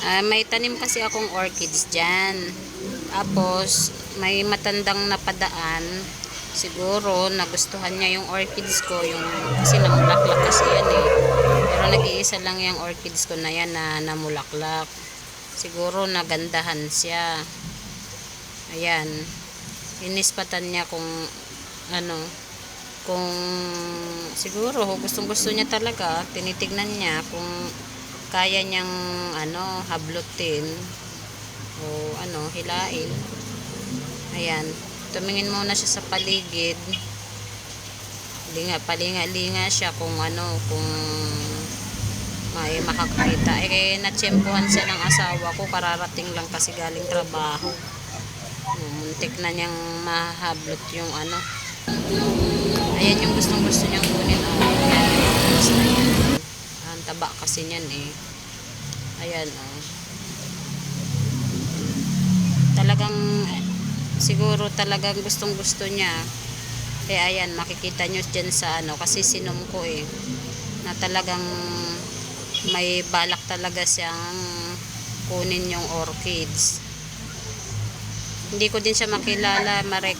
Ah, may tanim kasi akong orchids dyan. Tapos, may matandang napadaan. Siguro, nagustuhan niya yung orchids ko. Yung, kasi namulaklak kasi yan eh. Pero nag-iisa lang yung orchids ko na yan na namulaklak. Siguro, nagandahan siya. Ayan. Inispatan niya kung ano, kung siguro gustong gusto niya talaga, tinitignan niya kung kaya niyang ano, hablutin o ano, hilain. Ayan. Tumingin muna siya sa paligid. Linga, palinga-linga siya kung ano, kung may makakita. Eh, natsyempohan siya ng asawa ko. Kararating lang kasi galing trabaho. Muntik na niyang mahablot yung ano. Ayan yung gustong gusto niyang kunin. Oh. Ayan. Basta yan. Ang taba kasi niyan eh. Ayan oh. Talagang siguro talagang gustong gusto niya. Kaya ayan, makikita nyo dyan sa ano, kasi sinom ko eh. Na talagang may balak talaga siyang kunin yung orchids. Hindi ko din siya makilala, mareko